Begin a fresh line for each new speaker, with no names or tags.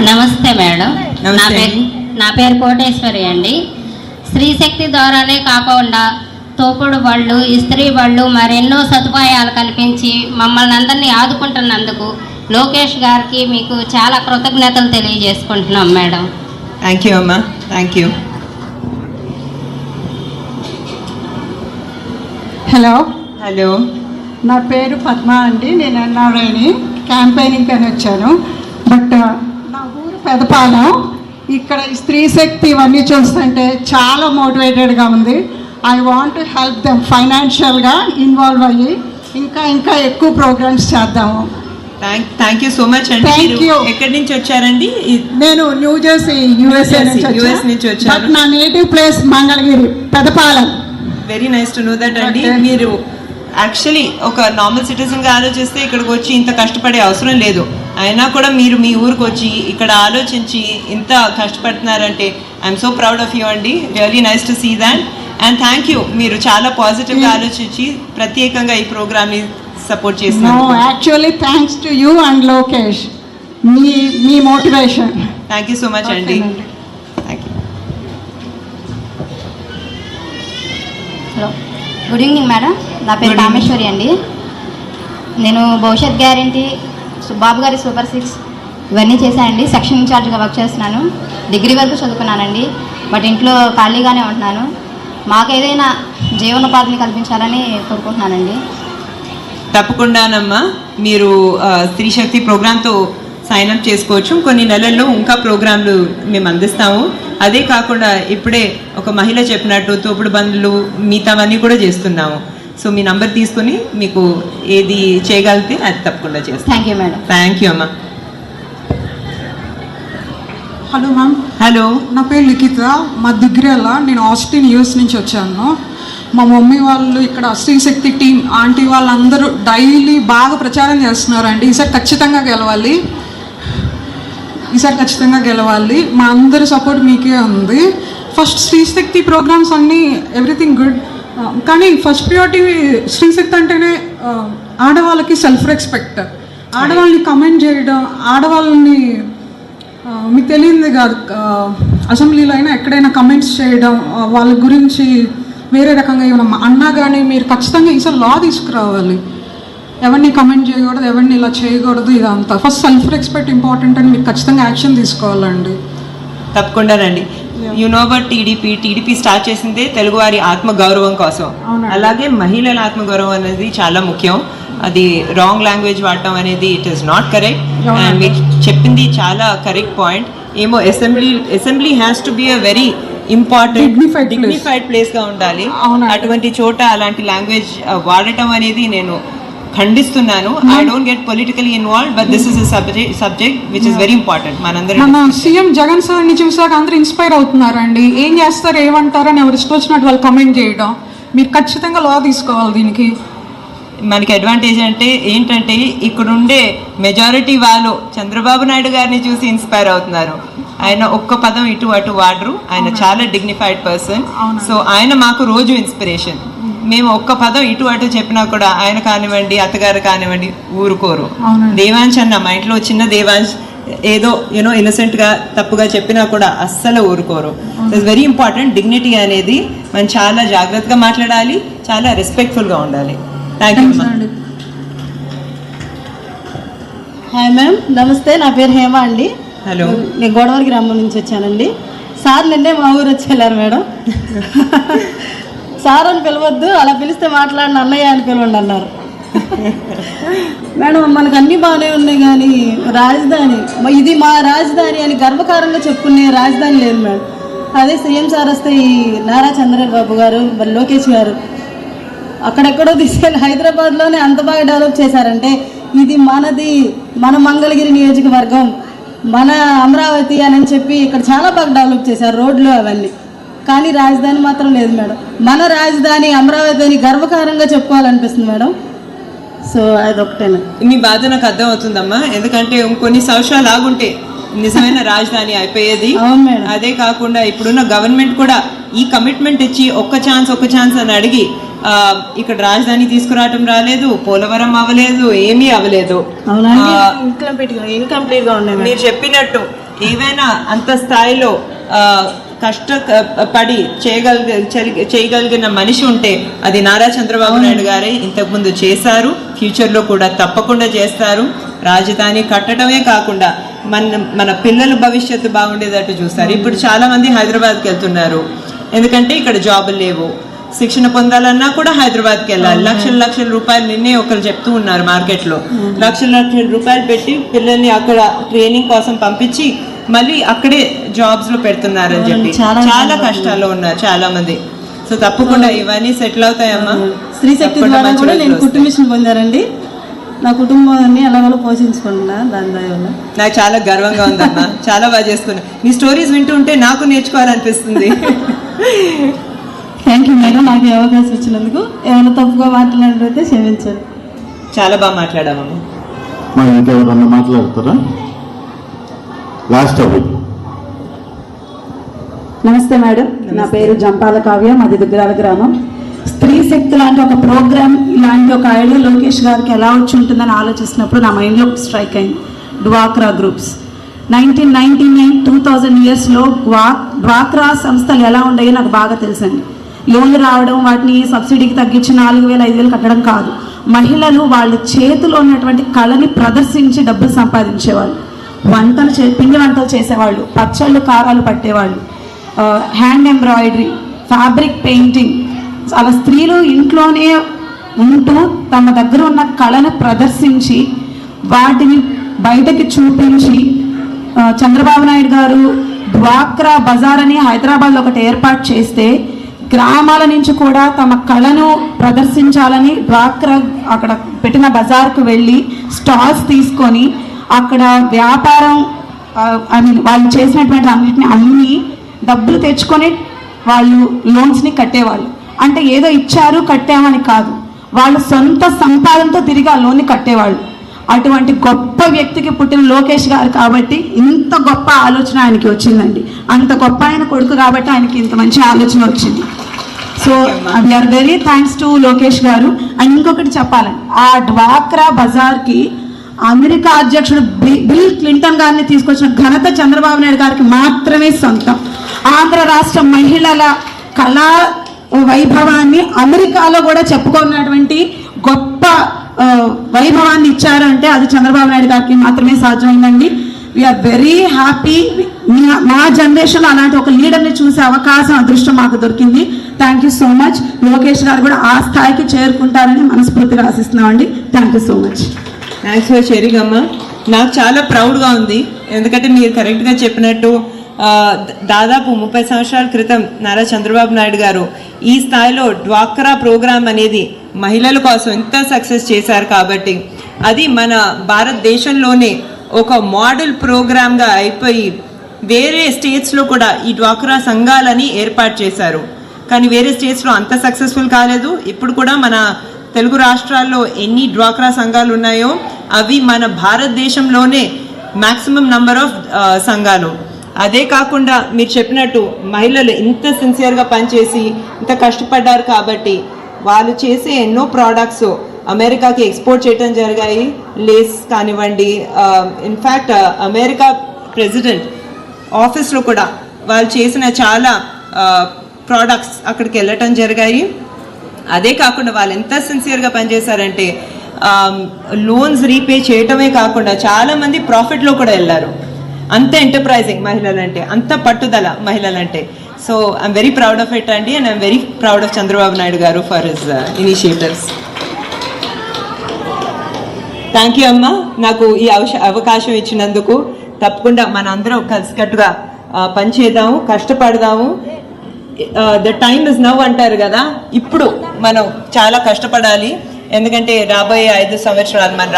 నమస్తే మేడం. నా పేరు. నా పేరు కోటేశ్వరి అండి. స్త్రీశక్తి ద్వారానే కాకుండా తోపుడు బళ్ళు ఇస్త్రీ బళ్ళు మరెన్నో సదుపాయాలు కల్పించి మమ్మల్ని అందరినీ ఆదుకుంటున్నందుకు లోకేష్ గారికి మీకు చాలా కృతజ్ఞతలు తెలియజేసుకుంటున్నాం మేడం.
థ్యాంక్ యూ అమ్మా. Thank you
hello.
హలో
నా పేరు పద్మ అండి. నేను ఎన్ఆర్ఐని క్యాంపెయినింగ్ అని వచ్చాను. బట్ పెదపాలెం ఇక్కడ ఈ స్త్రీ శక్తి ఇవన్నీ చూస్తుంటే చాలా మోటివేటెడ్గా ఉంది. I want to help them ఫైనాన్షియల్గా ఇన్వాల్వ్ అయ్యి ఇంకా ఇంకా ఎక్కువ ప్రోగ్రామ్స్ చేద్దాము.
థ్యాంక్ యూ సో మచ్ అండి. ఎక్కడి నుంచి వచ్చారండి?
నేను న్యూ జెర్సీ యూఎస్ఏ
Jersey,
నుంచి. బట్ నా native place Mangalagiri Pedapalem.
Very nice to know that అండి. మీరు యాక్చువల్లీ ఒక నార్మల్ సిటిజన్గా ఆలోచిస్తే ఇక్కడికి వచ్చి ఇంత కష్టపడే అవసరం లేదు. అయినా కూడా మీరు మీ ఊరికి వచ్చి ఇక్కడ ఆలోచించి ఇంత కష్టపడుతున్నారంటే I'm so proud of you అండి. Really nice to see that and thank you మీరు చాలా పాజిటివ్గా ఆలోచించి ప్రత్యేకంగా ఈ ప్రోగ్రామ్ని సపోర్ట్ చేస్తున్నారు
actually thanks to you and Lokesh me me motivation
thank you so much అండి thank you
hello good evening madam నా పేరు. కామేశ్వరి అండి. నేను భవిష్యత్ గ్యారంటీ బాబు గారి సూపర్ సిక్స్ ఇవన్నీ చేశానండి. సెక్షన్ ఇన్ఛార్జ్గా వర్క్ చేస్తున్నాను. డిగ్రీ వరకు చదువుకున్నానండి. బట్ ఇంట్లో ఖాళీగానే ఉంటున్నాను. మాకు ఏదైనా జీవనోపాధిని కల్పించాలని కోరుకుంటున్నానండి.
తప్పకుండానమ్మా. మీరు స్త్రీ శక్తి ప్రోగ్రాంతో సైన్ అప్ చేసుకోవచ్చు. కొన్ని నెలల్లో ఇంకా ప్రోగ్రాంలు మేము అందిస్తాము. అదే కాకుండా ఇప్పుడే ఒక మహిళ చెప్పినట్టు తోపుడు బండ్లు మిగతావన్నీ కూడా చేస్తున్నాము. సో మీ నంబర్ తీసుకుని మీకు ఏది చేయగలిగితే అది తప్పకుండా చేస్తాం.
Thank you madam
thank you అమ్మా.
హలో మ్యామ్
హలో
నా పేరు లిఖిత. మా దిగ్రేల నేను ఆస్టిన్ యూఎస్ నుంచి వచ్చాను. మా మమ్మీ వాళ్ళు ఇక్కడ శ్రీశక్తి టీం ఆంటీ వాళ్ళందరూ డైలీ బాగా ప్రచారం చేస్తున్నారండి. ఈసారి ఖచ్చితంగా గెలవాలి. ఈసారి ఖచ్చితంగా గెలవాలి. మా అందరి సపోర్ట్ మీకే ఉంది. ఫస్ట్ శ్రీశక్తి ప్రోగ్రామ్స్ అన్నీ ఎవ్రీథింగ్ గుడ్ కానీ ఫస్ట్ ప్రియారిటీ శ్రీశక్తి అంటేనే ఆడవాళ్ళకి సెల్ఫ్ రెస్పెక్ట్ ఆడవాళ్ళని కమెంట్ చేయడం ఆడవాళ్ళని మీకు తెలియంది కాదు అసెంబ్లీలో అయినా ఎక్కడైనా కమెంట్స్ చేయడం వాళ్ళ గురించి వేరే రకంగా ఏమైనా అన్నా కానీ మీరు ఖచ్చితంగా ఈసారి లా తీసుకురావాలి. ఎవరిని కమెంట్ చేయకూడదు ఎవరిని ఇలా చేయకూడదు ఇదంతా. ఫస్ట్ సెల్ఫ్ రెస్పెక్ట్ ఇంపార్టెంట్ అని మీరు ఖచ్చితంగా యాక్షన్ తీసుకోవాలండి.
తప్పకుండా రండి. You know but TDP TDP start చేసిందే తెలుగువారి ఆత్మ గౌరవం కోసం. అలాగే మహిళల ఆత్మ గౌరవం అనేది చాలా ముఖ్యం. అది రాంగ్ లాంగ్వేజ్ వాడటం అనేది it is not correct and మీరు చెప్పింది చాలా కరెక్ట్ పాయింట్ ఏమో assembly assembly has to be a very important
Dignified place.
Dignified ప్లేస్గా ఉండాలి. అటువంటి చోట అలాంటి లాంగ్వేజ్ వాడటం అనేది నేను ఖండిస్తున్నాను. I don't get politically involve but this is subject subject which is very important మనందరం
మన సీఎం జగన్ సార్ని చూసాక అందరూ ఇన్స్పైర్ అవుతున్నారండి. ఏం చేస్తారు ఏమంటారు అని ఎవరు ఇష్టం వచ్చినట్టు వాళ్ళు కమెంట్ చేయడం. మీరు ఖచ్చితంగా లా తీసుకోవాలి దీనికి.
మనకి అడ్వాంటేజ్ అంటే ఏంటంటే ఇక్కడ ఉండే మెజారిటీ వాళ్ళు చంద్రబాబు నాయుడు గారిని చూసి ఇన్స్పైర్ అవుతున్నారు. ఆయన ఒక్క పదం ఇటు అటు వాడరు. ఆయన చాలా డిగ్నిఫైడ్ పర్సన్ సో ఆయన మాకు రోజు ఇన్స్పిరేషన్ మేము ఒక్క పదం ఇటు అటు చెప్పినా కూడా ఆయన కానివ్వండి అత్తగారు కానివ్వండి ఊరుకోరు. దేవాంశ్ అన్న మా ఇంట్లో చిన్న దేవాంశ్ ఏదో యూనో ఇన్నసెంట్గా తప్పుగా చెప్పినా కూడా అస్సలు ఊరుకోరు. ఇట్స్ వెరీ ఇంపార్టెంట్ డిగ్నిటీ అనేది మనం చాలా జాగ్రత్తగా మాట్లాడాలి చాలా రెస్పెక్ట్ఫుల్గా ఉండాలి. థ్యాంక్ యూ
హాయ్ మ్యామ్ నమస్తే నా పేరు హేమ అండి.
హలో
నేను గోడవరి గ్రామం నుంచి వచ్చానండి. సార్ నిన్నే మా ఊరు వచ్చేళ్ళారు మేడం. సార్ అని పిలవద్దు అలా పిలిస్తే మాట్లాడిన అన్నయ్య అని పిలవండి అన్నారు. మేడం మనకు అన్నీ బాగానే ఉన్నాయి కానీ రాజధాని ఇది మా రాజధాని అని గర్వకారంగా చెప్పుకునే రాజధాని లేదు మేడం. అదే సీఎం సార్ వస్తే ఈ నారా చంద్రబాబు గారు మరి లోకేష్ గారు అక్కడెక్కడో తీసుకెళ్ళి హైదరాబాద్లోనే అంత బాగా డెవలప్ చేశారంటే ఇది మనది మన మంగళగిరి నియోజకవర్గం మన అమరావతి అని చెప్పి ఇక్కడ చాలా బాగా డెవలప్ చేశారు రోడ్లు అవన్నీ. కానీ రాజధాని మాత్రం లేదు మేడం. మన రాజధాని అమరావతి అని గర్వకారంగా చెప్పుకోవాలనిపిస్తుంది మేడం. సో అదొకటేనా
మీ బాధ నాకు అర్థం అవుతుందమ్మా ఎందుకంటే ఇంకొన్ని సంవత్సరాలు ఆగుంటే నిజమైన రాజధాని అయిపోయేది. అదే కాకుండా ఇప్పుడున్న గవర్నమెంట్ కూడా ఈ కమిట్మెంట్ ఇచ్చి ఒక్క ఛాన్స్ ఒక్క ఛాన్స్ అని అడిగి ఆ, ఇక్కడ రాజధాని తీసుకురావటం రాలేదు పోలవరం అవ్వలేదు ఏమీ అవ్వలేదు. మీరు చెప్పినట్టు ఏవైనా అంత స్థాయిలో కష్ట పడి చేయగలిగ చేయగలిగిన మనిషి ఉంటే అది నారా చంద్రబాబు నాయుడు గారే ఇంతకుముందు చేశారు. ఫ్యూచర్లో కూడా తప్పకుండా చేస్తారు. రాజధాని కట్టడమే కాకుండా మన మన పిల్లల భవిష్యత్తు బాగుండేటట్టు చూస్తారు. ఇప్పుడు చాలా మంది హైదరాబాద్కి వెళ్తున్నారు. ఎందుకంటే ఇక్కడ జాబులు లేవు. శిక్షణ పొందాలన్నా కూడా హైదరాబాద్కి వెళ్ళాలి. లక్షల లక్షల రూపాయలు నిన్నే ఒకరు చెప్తూ ఉన్నారు మార్కెట్లో. లక్షల లక్షల రూపాయలు పెట్టి పిల్లల్ని అక్కడ ట్రైనింగ్ కోసం పంపించి మళ్ళీ అక్కడే జాబ్స్లో పెడుతున్నారని చెప్పి.
చాలా
చాలా కష్టాల్లో ఉన్నారు చాలా మంది సో తప్పకుండా ఇవన్నీ సెటిల్ అవుతాయమ్మా.
స్త్రీ శక్తి ద్వారా కూడా నేను. కుటుంబిషన్ పొందారండి నా కుటుంబాన్ని ఎలాగోలా పోషించుకుంటున్నా దాని వల్ల.
నాకు చాలా గర్వంగా ఉందమ్మా. చాలా బాగా చేసుకున్నా. నీ స్టోరీస్ వింటూ ఉంటే నాకు నేర్చుకోవాలనిపిస్తుంది.
థ్యాంక్ యూ మేడం నాకు ఈ అవకాశం ఇచ్చినందుకు. ఏమైనా తప్పుగా మాట్లాడినట్లయితే క్షమించండి.
చాలా బాగా మాట్లాడామమ్మా
మరి ఇంకెవరన్నా మాట్లాడతారా? లాస్ట్ టాపిక్
నమస్తే మేడం. నా పేరు జంపాల కావ్య మాది దుగ్గరాల గ్రామం. స్త్రీ శక్తి లాంటి ఒక ప్రోగ్రామ్ ఇలాంటి ఒక ఐడియా లోకేష్ గారికి ఎలా వచ్చి ఉంటుందని ఆలోచిస్తున్నప్పుడు నా మైండ్లో స్ట్రైక్ అయింది. డ్వాక్రా groups. Nineteen ninety nine two thousand ఇయర్స్లో డ్వా డ్వాక్రా సంస్థలు ఎలా ఉండేవో నాకు బాగా తెలుసండి. లోన్లు రావడం వాటిని సబ్సిడీకి తగ్గించి నాలుగు వేలు ఐదు వేలు కట్టడం కాదు. మహిళలు వాళ్ళ చేతిలో ఉన్నటువంటి కళని ప్రదర్శించి డబ్బులు సంపాదించేవాళ్ళు. వంటలు చే పిండి వంటలు చేసేవాళ్ళు పచ్చళ్ళు కారాలు పట్టేవాళ్ళు. హ్యాండ్ ఎంబ్రాయిడరీ ఫ్యాబ్రిక్ పెయింటింగ్ అలా స్త్రీలు ఇంట్లోనే ఉంటూ తమ దగ్గర ఉన్న కళను ప్రదర్శించి వాటిని బయటకి చూపించి చంద్రబాబు నాయుడు గారు డ్వాక్రా బజార్ అని హైదరాబాద్లో ఒకటి ఏర్పాటు చేస్తే గ్రామాల నుంచి కూడా తమ కళను ప్రదర్శించాలని డ్వాక్రా అక్కడ పెట్టిన బజార్కు వెళ్ళి స్టాల్స్ తీసుకొని అక్కడ వ్యాపారం ఐ మీన్ వాళ్ళు చేసినటువంటి అన్నిటిని అమ్మి డబ్బులు తెచ్చుకొని వాళ్ళు లోన్స్ని కట్టేవాళ్ళు. అంటే ఏదో ఇచ్చారు కట్టామని కాదు. వాళ్ళు సొంత సంపాదనతో తిరిగి ఆ లోన్ని కట్టేవాళ్ళు. అటువంటి గొప్ప వ్యక్తికి పుట్టిన లోకేష్ గారు కాబట్టి ఇంత గొప్ప ఆలోచన ఆయనకి వచ్చిందండి. అంత గొప్ప ఆయన కొడుకు కాబట్టి ఆయనకి ఇంత మంచి ఆలోచన వచ్చింది. So we are very thanks to Lokesh garu. And ఇంకొకటి చెప్పాలండి. ఆ డ్వాక్రా బజార్కి అమెరికా అధ్యక్షుడు బిల్ క్లింటన్ గారిని తీసుకొచ్చిన ఘనత చంద్రబాబు నాయుడు గారికి మాత్రమే సొంతం. ఆంధ్ర రాష్ట్ర మహిళల కళా వైభవాన్ని అమెరికాలో కూడా చెప్పుకున్నటువంటి గొప్ప వైభవాన్ని ఇచ్చారంటే అది చంద్రబాబు నాయుడు గారికి మాత్రమే సాధ్యమైందండి. వీఆర్ వెరీ హ్యాపీ మా జనరేషన్లో అలాంటి ఒక లీడర్ని చూసే అవకాశం అదృష్టం మాకు దొరికింది. Thank you so much Lokesh garu కూడా ఆ స్థాయికి చేరుకుంటారని మనస్ఫూర్తిగా ఆశిస్తున్నామండి thank you so much
thanks for sharing అమ్మ నాకు చాలా ప్రౌడ్గా ఉంది. ఎందుకంటే మీరు కరెక్ట్గా చెప్పినట్టు దాదాపు ముప్పై సంవత్సరాల క్రితం నారా చంద్రబాబు నాయుడు గారు ఈ స్థాయిలో డ్వాక్రా ప్రోగ్రాం అనేది మహిళల కోసం ఎంత సక్సెస్ చేశారు కాబట్టి అది మన భారతదేశంలోనే ఒక మోడల్ ప్రోగ్రామ్గా అయిపోయి వేరే స్టేట్స్లో కూడా ఈ డ్వాక్రా సంఘాలని ఏర్పాటు చేశారు. కానీ వేరే స్టేట్స్లో అంత సక్సెస్ఫుల్ కాలేదు. ఇప్పుడు కూడా మన తెలుగు రాష్ట్రాల్లో ఎన్ని డ్వాక్రా సంఘాలు ఉన్నాయో అవి మన భారతదేశంలోనే మ్యాక్సిమం నంబర్ ఆఫ్ సంఘాలు. అదే కాకుండా మీరు చెప్పినట్టు మహిళలు ఇంత సిన్సియర్గా పనిచేసి ఇంత కష్టపడ్డారు కాబట్టి వాళ్ళు చేసే ఎన్నో ప్రోడక్ట్స్ అమెరికాకి ఎక్స్పోర్ట్ చేయడం జరిగాయి. లేస్ కానివ్వండి ఇన్ఫ్యాక్ట్ అమెరికా ప్రెసిడెంట్ ఆఫీస్లో కూడా వాళ్ళు చేసిన చాలా ప్రోడక్ట్స్ అక్కడికి వెళ్ళటం జరిగాయి. అదే కాకుండా వాళ్ళు ఎంత సిన్సియర్గా పనిచేశారంటే లోన్స్ రీపే చేయటమే కాకుండా చాలామంది ప్రాఫిట్లో కూడా వెళ్ళారు. అంత ఎంటర్ప్రైజింగ్ మహిళలంటే అంత పట్టుదల మహిళలంటే. So I'm very proud of it అండి and I'm very proud of Chandrababu Naidu garu for his initiatives thank you అమ్మా. నాకు ఈ అవశ- అవకాశం ఇచ్చినందుకు తప్పకుండా మనందరం కలిసికట్టుగా పనిచేద్దాము కష్టపడదాము. ద టైమ్ ఇస్ నవ్ అంటారు కదా. ఇప్పుడు మనం చాలా కష్టపడాలి. ఎందుకంటే రాబోయే ఐదు సంవత్సరాలు మన